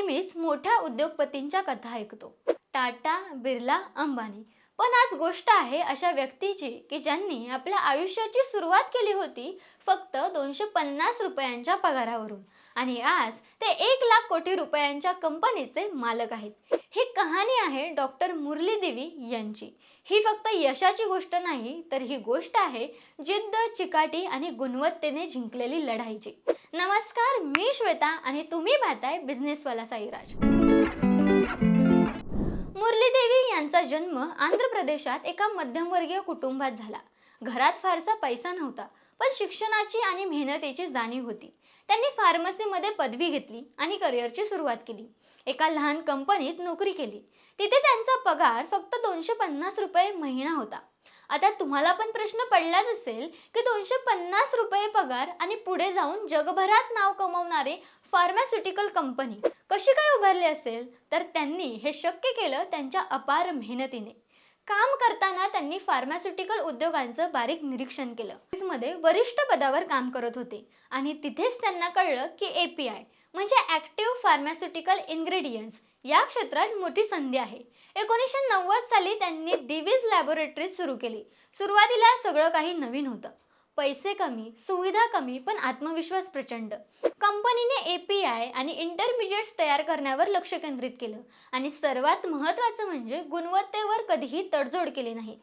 नेहमीच मोठ्या उद्योगपतींच्या कथा ऐकतो. टाटा बिर्ला अंबानी. पण आज गोष्ट आहे अशा व्यक्तीची की ज्यांनी आपल्या आयुष्याची सुरुवात केली होती फक्त दोनशे पन्नास रुपयांच्या पगारावरून. आणि आज ते एक लाख कोटी रुपयांच्या कंपनीचे मालक आहेत. ही कहाणी आहे डॉक्टर मुरली देवी यांची. ही फक्त यशाची गोष्ट नाही तर ही गोष्ट आहे जिद्द चिकाटी आणि गुणवत्तेने जिंकलेली लढाईची. नमस्कार मी श्वेता आणि तुम्ही पाहताय बिझनेसवाला साईराज. मुरली देवी यांचा जन्म आंध्र प्रदेशात एका मध्यमवर्गीय कुटुंबात झाला. घरात फारसा पैसा नव्हता पण शिक्षणाची आणि मेहनतीची जाणीव होती. त्यांनी फार्मसीमध्ये पदवी घेतली आणि करिअरची सुरुवात केली. एका लहान कंपनीत नोकरी केली. तिथे त्यांचा पगार फक्त दोनशे पन्नास रुपये महिना होता. आता तुम्हाला पण प्रश्न पडलाच असेल की दोनशे पन्नास रुपये पगार आणि पुढे जाऊन जगभरात नाव कमवणारे फार्मास्युटिकल कंपनी कशी काय उभारली असेल? तर त्यांनी हे शक्य केलं त्यांच्या अपार मेहनतीने. काम करताना त्यांनी फार्मास्युटिकल उद्योगांचं बारीक निरीक्षण केलं. मध्ये वरिष्ठ पदावर काम करत होते आणि तिथेच त्यांना कळलं की ए पी आय म्हणजे ॲक्टिव्ह फार्मास्युटिकल इन्ग्रेडियंट्स या क्षेत्रात मोठी संधी आहे. एकोणीसशे नव्वद साली त्यांनी दिवीज लॅबोरेटरी सुरू केली. सुरुवातीला सगळं काही नवीन होतं. पैसे कमी सुविधा कमी पण आत्मविश्वास प्रचंड. कंपनीने ए पी आय आणि इंटरमिजिएट्स तयार करण्यावर लक्ष केंद्रित केलं. आणि सर्वात महत्त्वाचं म्हणजे गुणवत्तेवर कधीही तडजोड केली नाही.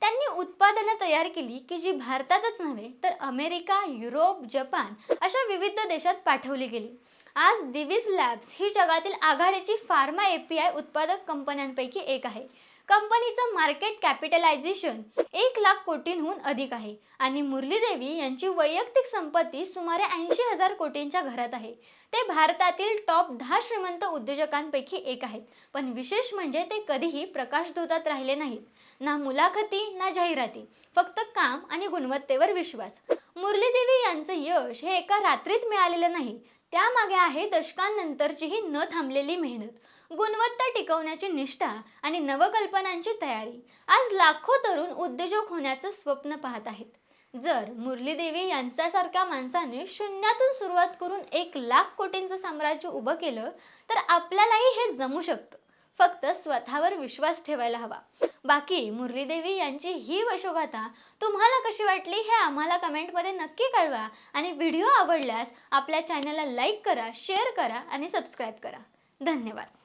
त्यांनी उत्पादनं तयार केली की जी भारतातच नव्हे तर अमेरिका युरोप जपान अशा विविध देशात पाठवली गेली. आज दिविज लॅब्स ही जगातील आघाडीची फार्मा ए पी आय उत्पादक कंपन्यांपैकी एक आहे. कंपनीचं मार्केट कॅपिटलायझेशन एक लाख कोटींहून अधिक आहे आणि मुरली देवी यांची वैयक्तिक संपत्ती सुमारे ऐंशी हजार कोटींच्या घरात आहे. ते भारतातील टॉप दहा श्रीमंत उद्योजकांपैकी एक आहेत. पण विशेष म्हणजे ते कधीही प्रकाशधोतात राहिले नाहीत. ना मुलाखती ना जाहिराती. फक्त काम आणि गुणवत्तेवर विश्वास. मुरलीदेवी यांचं यश हे एका रात्रीत मिळालेलं नाही. त्यामागे आहे दशकांनंतरची ही न थांबलेली मेहनत गुणवत्ता टिकवण्याची निष्ठा आणि नवकल्पनांची तयारी. आज लाखो तरुण उद्योजक होण्याचं स्वप्न पाहत आहेत. जर मुरली देवी यांच्यासारख्या माणसाने शून्यातून सुरुवात करून एक लाख कोटींचं साम्राज्य उभं केलं तर आपल्यालाही हे जमू शकतं. फक्त स्वतःवर विश्वास ठेवायला हवा. बाकी मुरलीदेवी यांची ही वशोगाथा तुम्हाला कशी वाटली हे आम्हाला कमेंटमध्ये नक्की कळवा आणि व्हिडिओ आवडल्यास आपल्या चॅनलला लाईक करा शेअर करा आणि सबस्क्राईब करा. धन्यवाद.